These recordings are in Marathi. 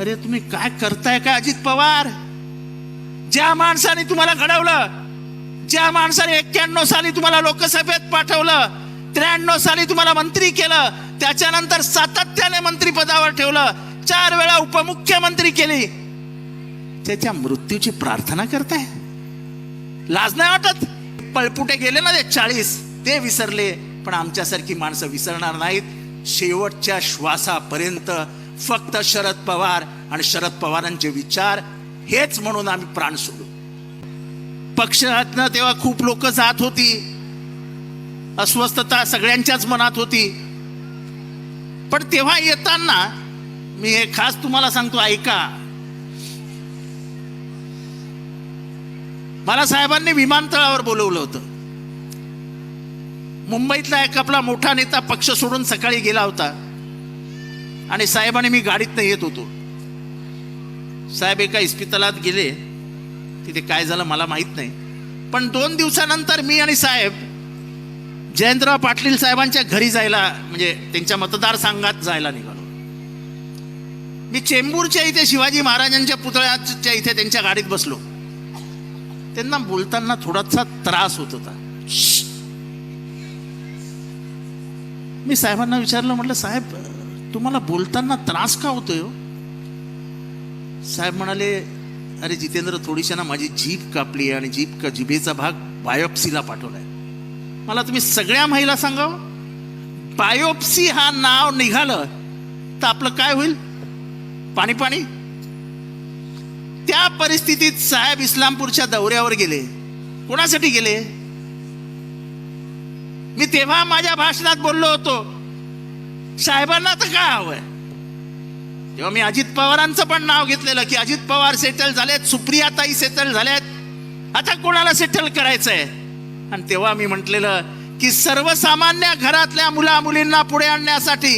अरे तुम्ही काय करताय काय अजित पवार? ज्या माणसाने तुम्हाला घडवलं ज्या माणसाने एक्क्याण्णव साली तुम्हाला लोकसभेत पाठवलं त्र्याण्णव साली तुम्हाला मंत्री केलं त्याच्यानंतर सातत्याने मंत्रीपदावर ठेवलं चार वेळा उपमुख्यमंत्री केली त्याच्या मृत्यूची प्रार्थना करताय? लाज नाही वाटत? पळपुटे गेले ना ते चाळीस ते विसरले पण आमच्यासारखी माणसं विसरणार नाहीत. शेवटच्या श्वासापर्यंत फक्त शरद पवार आणि शरद पवारांचे विचार हेच म्हणून आम्ही प्राण सोडू. पक्षातनं तेव्हा खूप लोक जात होती. अस्वस्थता सगळ्यांच्याच मनात होती. पण तेव्हा येताना मी हे खास तुम्हाला सांगतो ऐका. मला साहेबांनी विमानतळावर बोलवलं होतं. मुंबईतला एक आपला मोठा नेता पक्ष सोडून सकाळी गेला होता. आणि साहेबाने मी गाडीतनं येत होतो. साहेब एका इस्पितलात गेले. तिथे काय झालं मला माहीत नाही. पण दोन दिवसानंतर मी आणि साहेब जयंतराव पाटील साहेबांच्या घरी जायला म्हणजे त्यांच्या मतदारसंघात जायला निघालो. मी चेंबूरच्या इथे शिवाजी महाराजांच्या पुतळ्याच्या इथे त्यांच्या गाडीत बसलो. त्यांना बोलताना थोडासा त्रास होत होता. मी साहेबांना विचारलं म्हटलं साहेब तुम्हाला बोलताना त्रास का होतोय हो?" साहेब म्हणाले अरे जितेंद्र थोडीशा ना माझी जीभ कापली आणि जीभ का जिभेचा भाग बायोप्सीला पाठवलाय. मला तुम्ही सगळ्या महिला सांगा बायोप्सी हा नाव निघालं तर आपलं काय होईल? पाणी पाणी? त्या परिस्थितीत साहेब इस्लामपूरच्या दौऱ्यावर गेले. कोणासाठी गेले? मी तेव्हा माझ्या भाषणात बोललो होतो. साहेबांना तर काय हवंय? तेव्हा मी अजित पवारांचं पण नाव घेतलेलं की अजित पवार सेटल झालेत सुप्रियाताई सेटल झाल्यात आता कोणाला सेटल करायचंय? आणि तेव्हा मी म्हटलेलं की सर्वसामान्य घरातल्या मुला मुलींना पुढे आणण्यासाठी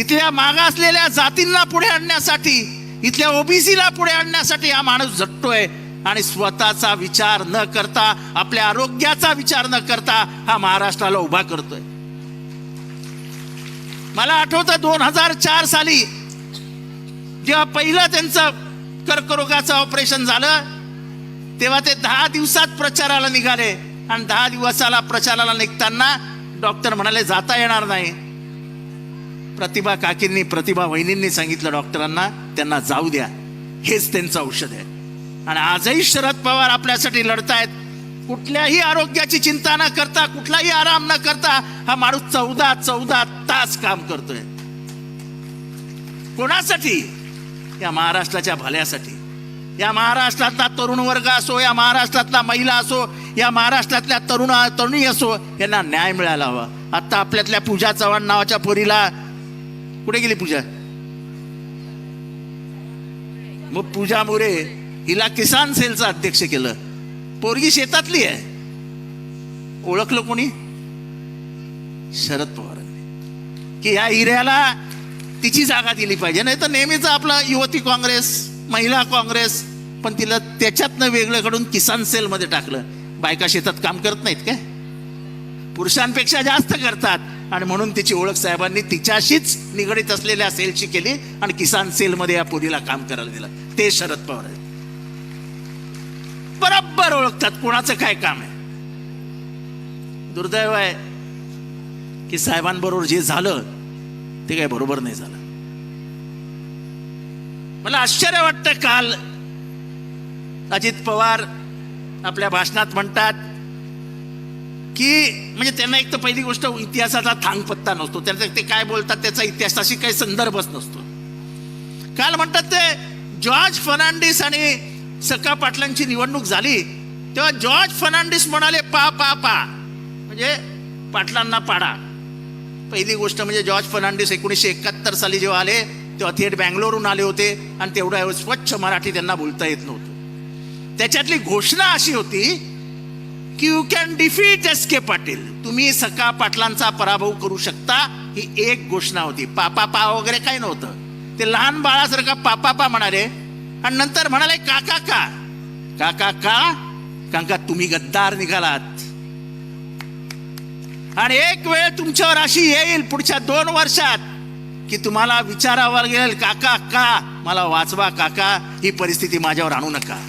इथल्या मागासलेल्या जातींना पुढे आणण्यासाठी इथल्या ओबीसीला पुढे आणण्यासाठी हा माणूस झटतोय आणि स्वतःचा विचार न करता आपल्या आरोग्याचा विचार न करता हा महाराष्ट्राला उभा करतोय. मला आठवतं दोन हजार चार साली जेव्हा पहिलं त्यांचं कर्करोगाचं ऑपरेशन झालं तेव्हा ते दहा दिवसात प्रचाराला निघाले. आणि दहा दिवसाला प्रचाराला निघताना डॉक्टर म्हणाले जाता येणार नाही. प्रतिभा काकींनी प्रतिभा वहिनींनी सांगितलं डॉक्टरांना त्यांना जाऊ द्या. हेच त्यांचं औषध आहे. आणि आजही शरद पवार आपल्यासाठी लढतायत. कुठल्याही आरोग्याची चिंता न करता कुठलाही आराम न करता हा माणूस चौदा चौदा तास काम करतोय. कोणासाठी? या महाराष्ट्राच्या भल्यासाठी. या महाराष्ट्रातला तरुण वर्ग असो या महाराष्ट्रातला महिला असो या महाराष्ट्रातल्या तरुण तरुणी असो यांना न्याय मिळायला हवा. आता आपल्यातल्या पूजा चव्हाण नावाच्या पोरीला कुठे गेली पूजा? मग पूजा मोरे हिला किसान सेलचं अध्यक्ष केलं. पोरगी शेतातली आहे. ओळखलं कोणी? शरद पवारांनी की या हिऱ्याला तिची जागा दिली पाहिजे. नाही तर नेहमीच आपला युवती काँग्रेस महिला काँग्रेस पण तिला त्याच्यातनं वेगळं कडून किसान सेलमध्ये टाकलं. बायका शेतात काम करत नाहीत काय? पुरुषांपेक्षा जास्त करतात. आणि म्हणून तिची ओळख साहेबांनी तिच्याशीच निगडीत असलेल्या सेलची केली आणि किसान सेलमध्ये या पोरीला काम करायला दिलं. ते शरद पवार आहेत. बरोबर ओळखतात कोणाचं काय काम आहे. दुर्दैव आहे की साहेबांबरोबर जे झालं ते काय बरोबर नाही झालं. मला आश्चर्य वाटतं काल अजित पवार आपल्या भाषणात म्हणतात की म्हणजे त्यांना एक तर पहिली गोष्ट इतिहासाचा थांगपत्ता नसतो. त्यांचा ते काय बोलतात त्याचा इतिहासाशी काही संदर्भच नसतो. काल म्हणतात ते जॉर्ज फर्नांडिस आणि सका पाटलांची निवडणूक झाली तेव्हा जॉर्ज फर्नांडिस म्हणाले पा पा पा. म्हणजे पाटलांना पाडा. पहिली गोष्ट म्हणजे जॉर्ज फर्नांडिस एकोणीसशे एकाहत्तर साली जेव्हा आले तेव्हा थेट बँगलोरहून आले होते आणि तेवढ्या स्वच्छ मराठी त्यांना बोलता येत नव्हतं. त्याच्यातली घोषणा अशी होती की you can defeat S K Patil तुम्ही सका पाटलांचा पराभव करू शकता. ही एक घोषणा होती. पापा पा वगैरे काही नव्हतं. ते लहान बाळासारखा पापा पा म्हणाले आणि नंतर म्हणाले काका का? काका का? कारण का तुम्ही गद्दार निघालात. आणि एक वेळ तुमच्यावर अशी येईल पुढच्या दोन वर्षात की तुम्हाला विचारावं लागेल काका का? मला वाचवा काका. ही परिस्थिती माझ्यावर आणू नका.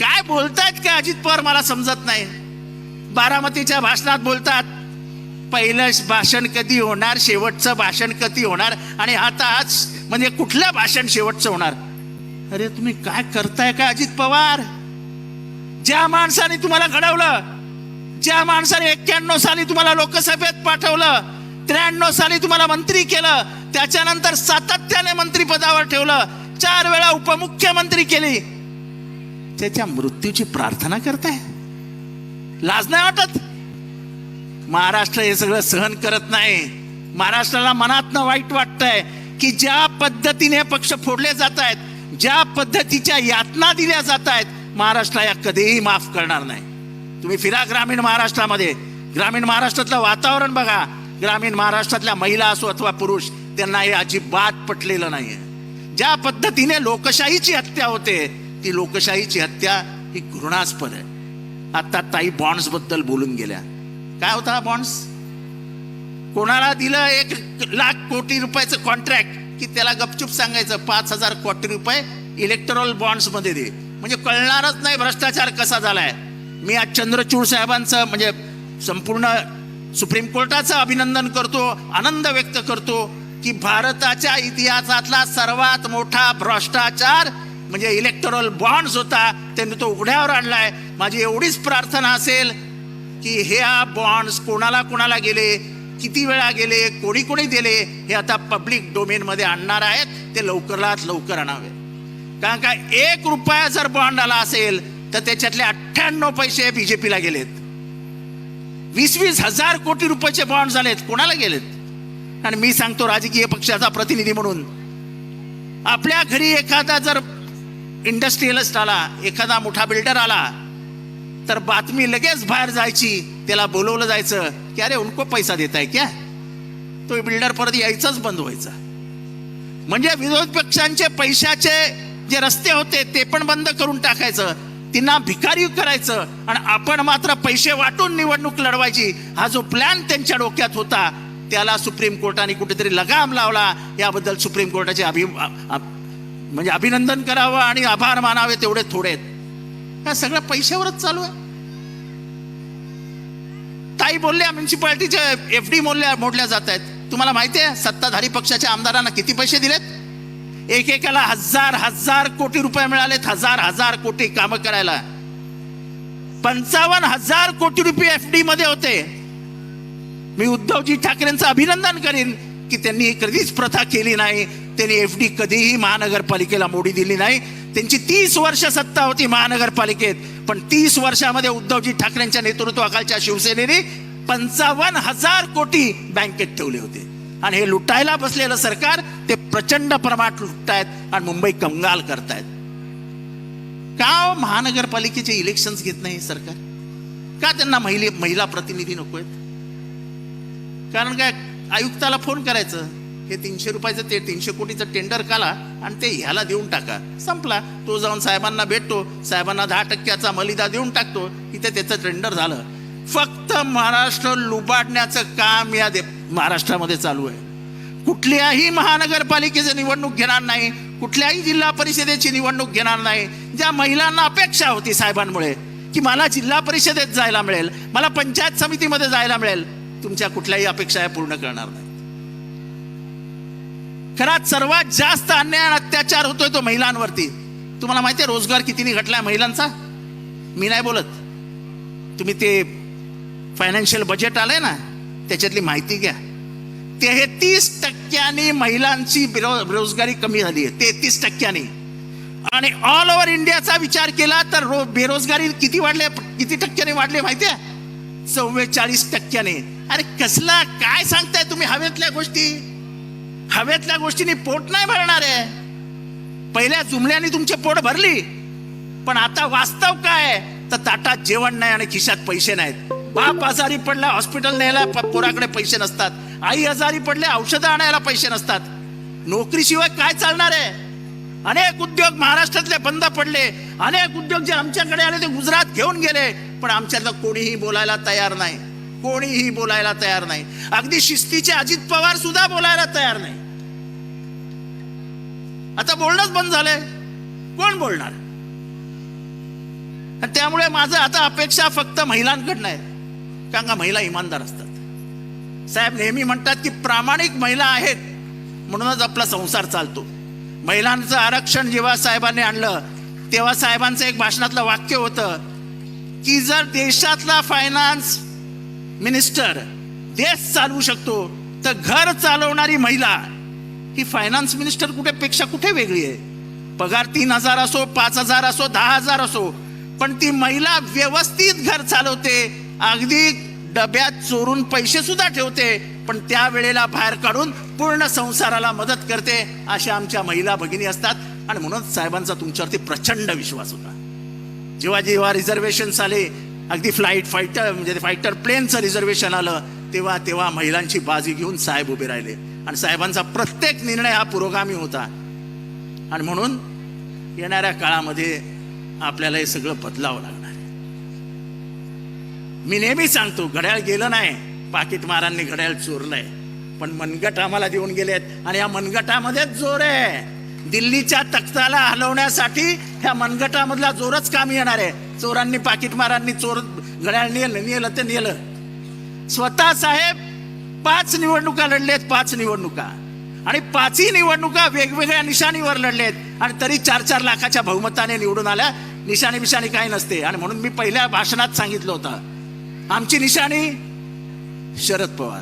काय बोलतायत का अजित पवार मला समजत नाही. बारामतीच्या भाषणात बोलतात पहिलं भाषण कधी होणार? शेवटचं भाषण कधी होणार? आणि आता आज म्हणजे कुठलं भाषण शेवटचं होणार? अरे तुम्ही काय करताय का अजित पवार? ज्या माणसाने तुम्हाला घडवलं ज्या माणसाने एक्क्याण्णव साली तुम्हाला लोकसभेत पाठवलं त्र्याण्णव साली तुम्हाला मंत्री केलं त्याच्यानंतर सातत्याने मंत्रीपदावर ठेवलं चार वेळा उपमुख्यमंत्री केली त्याच्या मृत्यूची प्रार्थना करताय? लाज नाही वाटत? महाराष्ट्र हे सगळं सहन करत नाही. महाराष्ट्राला मनातनं वाईट वाटतंय. की ज्या पद्धतीने पक्ष फोडले जात आहेत ज्या पद्धतीच्या यातना दिल्या जात आहेत महाराष्ट्र या कधीही माफ करणार नाही. तुम्ही फिरा ग्रामीण महाराष्ट्रामध्ये. ग्रामीण महाराष्ट्रातलं वातावरण बघा. ग्रामीण महाराष्ट्रातल्या महिला असो अथवा पुरुष त्यांना हे अजिबात पटलेलं नाहीये. ज्या पद्धतीने लोकशाहीची हत्या होते ती लोकशाहीची हत्या ही घृणास्पद आहे. आता ताई बॉन्ड्सबद्दल बोलून गेल्या. काय होता बॉन्ड्स? कोणाला दिलं एक लाख कोटी रुपयाचं कॉन्ट्रॅक्ट की त्याला गपचूप सांगायचं पाच हजार कोटी रुपये इलेक्ट्रॉल बॉन्ड्समध्ये दे. म्हणजे कळणारच नाही भ्रष्टाचार कसा झालाय. मी आज चंद्रचूड साहेबांचं म्हणजे संपूर्ण सुप्रीम कोर्टाचं अभिनंदन करतो आनंद व्यक्त करतो की भारताच्या इतिहासातला सर्वात मोठा भ्रष्टाचार म्हणजे इलेक्ट्रॉल बॉन्ड्स होता त्यांनी तो उघड्यावर आणलाय. माझी एवढीच प्रार्थना असेल की हे बॉन्ड्स कोणाला कोणाला गेले किती वेळा गेले कोणी कोणी दिले हे आता पब्लिक डोमेनमध्ये आणणार आहेत ते लवकरात लवकर आणावे. कारण का एक रुपया जर बॉन्ड आला असेल तर त्याच्यातले अठ्ठ्याण्णव पैसे बीजेपीला गेलेत. वीस वीस हजार कोटी रुपयाचे बॉन्ड झालेत कोणाला गेलेत? आणि मी सांगतो राजकीय पक्षाचा प्रतिनिधी म्हणून आपल्या घरी एखादा जर इंडस्ट्रियलिस्ट आला एखादा मोठा बिल्डर आला तर बातमी लगेच बाहेर जायची त्याला बोलवलं जायचं की अरे उनको पैसा देताय क्या? तो बिल्डर परत यायचाच बंद व्हायचा. म्हणजे विरोध पक्षांचे पैशाचे जे रस्ते होते ते पण बंद करून टाकायचं. त्यांना भिकारी करायचं आणि आपण मात्र पैसे वाटून निवडणूक लढवायची. हा जो प्लॅन त्यांच्या डोक्यात होता त्याला सुप्रीम कोर्टाने कुठेतरी लगाम लावला. याबद्दल सुप्रीम कोर्टाचे अभि म्हणजे अभिनंदन करावं आणि आभार मानावे तेवढे थोडे आहेत. सगळं पैशावरच चालू आहे. ताई बोलल्या म्युन्सिपाल्टीच्या एफ डी मोडल्या मोडल्या जात आहेत तुम्हाला माहिती आहे सत्ताधारी पक्षाच्या आमदारांना किती पैसे दिलेत? एकेकाला हजार हजार कोटी रुपये मिळालेत हजार हजार कोटी कामं करायला. पंचावन्न हजार कोटी रुपये एफ डी मध्ये होते. मी उद्धवजी ठाकरेंचं अभिनंदन करीन की त्यांनी कधीच प्रथा केली नाही. त्यांनी एफ डी कधीही महानगरपालिकेला मोडी दिली नाही. त्यांची तीस वर्ष सत्ता होती महानगरपालिकेत. पण तीस वर्षामध्ये उद्धवजी ठाकरेंच्या नेतृत्वाखालच्या शिवसेनेने पंचावन्न हजार कोटी बँकेत ठेवले होते. आणि हे लुटायला बसलेलं सरकार ते प्रचंड प्रमाणात लुटतायत आणि मुंबई कंगाल करतायत. का हो महानगरपालिकेचे इलेक्शन्स घेत नाही सरकार? का त्यांना महिला महिला प्रतिनिधी नको आहेत कारण काय आयुक्ताला फोन करायचं? हे तीनशे रुपयाचं ते तीनशे कोटीचं टेंडर काला आणि ते ह्याला देऊन टाका. संपला. तो जाऊन साहेबांना भेटतो. साहेबांना दहा टक्क्याचा मलिदा देऊन टाकतो. इथे त्याचं टेंडर झालं. फक्त महाराष्ट्र लुबाडण्याचं काम या दे महाराष्ट्रामध्ये चालू आहे. कुठल्याही महानगरपालिकेची निवडणूक घेणार नाही. कुठल्याही जिल्हा परिषदेची निवडणूक घेणार नाही. ज्या महिलांना अपेक्षा होती साहेबांमुळे की मला जिल्हा परिषदेत जायला मिळेल मला पंचायत समितीमध्ये जायला मिळेल तुमच्या कुठल्याही अपेक्षा पूर्ण करणार नाही. खरात सर्वात जास्त अन्याय आणि अत्याचार होतोय तो महिलांवरती. तुम्हाला माहिती आहे रोजगार कितीने घटलाय महिलांचा? मी नाही बोलत. तुम्ही ते फायनान्शियल बजेट आलंय ना त्याच्यातली माहिती घ्या. तेहतीस टक्क्यांनी महिलांची बेरोजगारी कमी झाली आहे. तेहतीस टक्क्यांनी. आणि ऑल ओव्हर इंडियाचा विचार केला तर रो बेरोजगारी किती वाढले किती टक्क्याने वाढले माहिती आहे? चव्वेचाळीस टक्क्याने. अरे कसला काय सांगताय तुम्ही हवेतल्या गोष्टी? हवेतल्या गोष्टींनी पोट नाही भरणार आहे. पहिल्या जुमल्याने तुमचे पोट भरली. पण आता वास्तव काय तर ताटात जेवण नाही आणि खिशात पैसे नाहीत. बाप आजारी पडला हॉस्पिटल न्यायला पोराकडे पैसे नसतात. आई आजारी पडले औषधं आणायला पैसे नसतात. नोकरीशिवाय काय चालणार आहे? अनेक उद्योग महाराष्ट्रातले बंद पडले. अनेक उद्योग जे आमच्याकडे आले ते गुजरात घेऊन गेले. पण आमच्यातलं कोणीही बोलायला तयार नाही. कोणीही बोलायला तयार नाही. अगदी शिस्तीचे अजित पवार सुद्धा बोलायला तयार नाही. आता बोलणंच बंद झालंय. कोण बोलणार? त्यामुळे माझं आता अपेक्षा फक्त महिलांकडनं आहे. कारण का महिला इमानदार असतात. साहेब नेहमी म्हणतात की प्रामाणिक महिला आहेत म्हणूनच आपला संसार चालतो. महिलांचं आरक्षण जेव्हा साहेबांनी आणलं तेव्हा साहेबांचं एक भाषणातलं वाक्य होतं की जर देशातला फायनान्स मिनिस्टर देश चालवू शकतो तर घर चालवणारी महिला ही फायनान्स मिनिस्टर कुठे पेक्षा कुठे वेगळी आहे? पगार तीन हजार असो पाच हजार असो दहा हजार असो पण ती महिला व्यवस्थित घर चालवते. अगदी डब्यात चोरून पैसे सुद्धा ठेवते पण त्या वेळेला बाहेर काढून पूर्ण संसाराला मदत करते अशा आमच्या महिला भगिनी असतात. आणि म्हणून साहेबांचा तुमच्यावरती प्रचंड विश्वास होता. जेव्हा जेव्हा रिझर्वेशन आले अगदी फ्लाईट फायटर म्हणजे फायटर प्लेनचं रिझर्वेशन आलं तेव्हा तेव्हा महिलांची बाजी घेऊन साहेब उभे राहिले. आणि साहेबांचा प्रत्येक निर्णय हा पुरोगामी होता. आणि म्हणून येणाऱ्या काळामध्ये आपल्याला हे सगळं बदलावं लागणार आहे. मी नेहमी सांगतो घड्याळ गेलं नाही पाकिटमारांनी घड्याळ चोरलंय. पण मनगट आम्हाला देऊन गेलेत आणि या मनगटामध्येच जोर आहे. दिल्लीच्या तख्ताला हलवण्यासाठी ह्या मनगटामधला जोरच कामी येणार आहे. चोरांनी पाकिटमारांनी चोर घड्याळ नेलं नेलं ते नेलं. स्वतः साहेब पाच निवडणुका लढलेत पाच निवडणुका. आणि पाचही निवडणुका वेगवेगळ्या निशाणीवर लढलेत. आणि तरी चार चार लाखाच्या बहुमताने निवडून आल्या. निशाणी बिशाणी काही नसते. आणि म्हणून मी पहिल्या भाषणात सांगितलं होतं आमची निशाणी शरद पवार.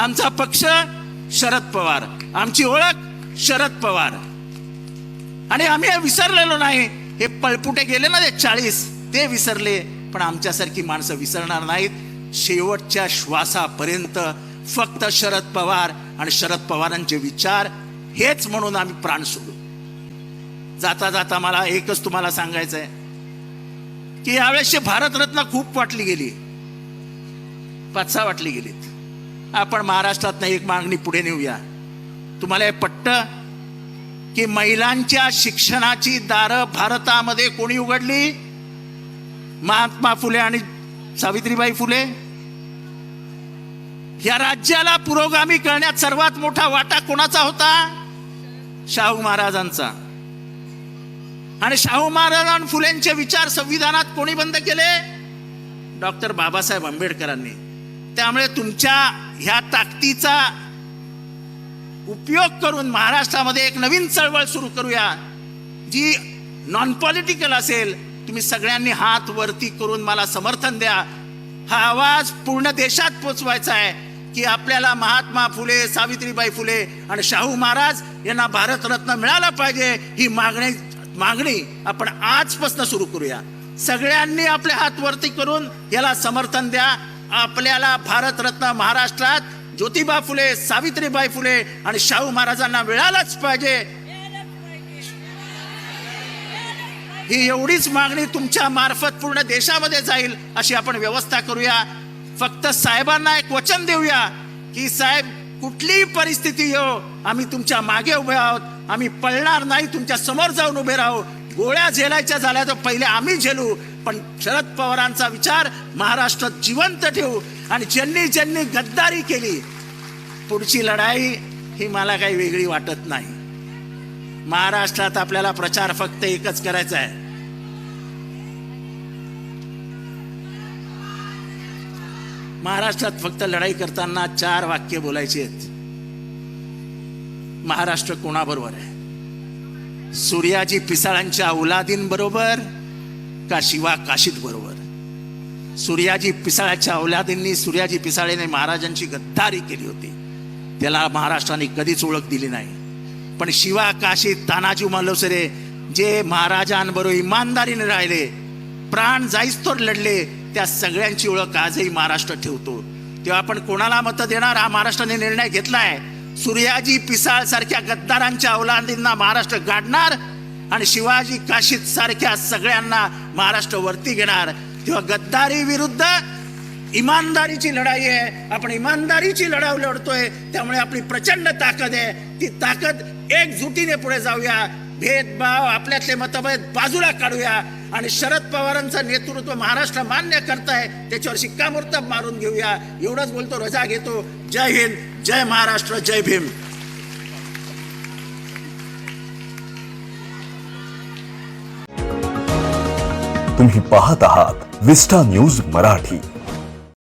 आमचा पक्ष शरद पवार. आमची ओळख शरद पवार. आणि आम्ही विसरलेलो नाही. हे पळपुटे गेले ना ते चाळीस ते विसरले. पण आमच्यासारखी माणसं विसरणार नाहीत. शेवटच्या श्वासापर्यंत फक्त शरद पवार आणि शरद पवारांचे विचार हेच म्हणून आम्ही प्राण सोडू. जाता जाता मला एकच तुम्हाला सांगायचं आहे की यावेळेसची भारतरत्न खूप वाटली गेली. पाच सहा वाटली गेलीत. आपण महाराष्ट्रात एक मागणी पुढे नेऊया. तुम्हाला हे पट्ट की महिलांच्या शिक्षणाची दारं भारतामध्ये कोणी उघडली? महात्मा फुले आणि सावित्रीबाई फुले? या राज्याला पुरोगामी करण्यात सर्वात मोठा वाटा कोणाचा होता? शाहू महाराजांचा. आणि शाहू महाराज फुलेंचे विचार संविधानात कोणी बंद केले? डॉक्टर बाबासाहेब आंबेडकरांनी. त्यामुळे तुमच्या ह्या ताकदीचा उपयोग करून महाराष्ट्रामध्ये एक नवीन चळवळ सुरू करूया. जी नॉन पॉलिटिकल असेल तुम्ही सगळ्यांनी हात वरती करून मला समर्थन द्या. हा आवाज पूर्ण देशात पोचवायचा आहे. की आपल्याला महात्मा फुले सावित्रीबाई फुले आणि शाहू महाराज यांना भारतरत्न मिळाला पाहिजे ही मागणी मागणी आपण आजपासून सुरू करूया. सगळ्यांनी आपले हात वरती करून याला समर्थन द्या. आपल्याला भारतरत्न महाराष्ट्रात ज्योतिबा फुले सावित्रीबाई फुले आणि शाहू महाराजांना मिळालाच पाहिजे. ही एवढीच मागणी तुमच्या मार्फत पूर्ण देशामध्ये जाईल अशी आपण व्यवस्था करूया. फक्त साहेबांना एक वचन देऊया की साहेब कुठलीही परिस्थिती येऊ आम्ही तुमच्या मागे उभे आहोत आम्ही पळणार नाही तुमच्यासमोर जाऊन उभे राहू. गोळ्या झेलायच्या झाल्या तर पहिले आम्ही झेलू पण शरद पवारांचा विचार महाराष्ट्रात जिवंत ठेवू. आणि ज्यांनी ज्यांनी गद्दारी केली पुढची लढाई ही मला काही वेगळी वाटत नाही. महाराष्ट्रात आपल्याला प्रचार फक्त एकच करायचा आहे. महाराष्ट्रात फक्त लढाई करताना चार वाक्य बोलायची आहेत. महाराष्ट्र कोणाबरोबर आहे? सूर्याजी पिसाळांच्या औलादींबरोबर का शिवा काशीत बरोबर? सूर्याजी पिसाळ्याच्या औलादींनी सूर्याजी पिसाळेने महाराजांची गद्दारी केली होती. त्याला महाराष्ट्राने कधीच ओळख दिली नाही. पण शिवा काशीत तानाजी मालवसरे जे महाराजांबरोबर इमानदारीने राहिले प्राण जाईस्तोर लढले त्या सगळ्यांची ओळख आजही महाराष्ट्र ठेवतो. तेव्हा आपण कोणाला मतं देणार? हा महाराष्ट्राने निर्णय घेतलाय. सूर्याजी पिसाळ सारख्या गद्दारांच्या अवलादींना महाराष्ट्र गाडणार आणि शिवाजी काशीत सारख्या सगळ्यांना महाराष्ट्र वरती घेणार. तेव्हा गद्दारी विरुद्ध इमानदारीची लढाई आहे. आपण इमानदारीची लढाई लढतोय. त्यामुळे आपली प्रचंड ताकद आहे. ती ताकद एकजुटीने पुढे जाऊया. भेदभाव आपल्यातले मतभेद बाजूला काढूया. आणि शरद पवारांचं नेतृत्व महाराष्ट्र मान्य करताय त्याच्यावर शिक्कामोर्तब मारून घेऊया. एवढंच बोलतो रजा घेतो. जय हिंद जय महाराष्ट्र जय भीम. तुम्ही पाहत आहात विस्टा न्यूज मराठी.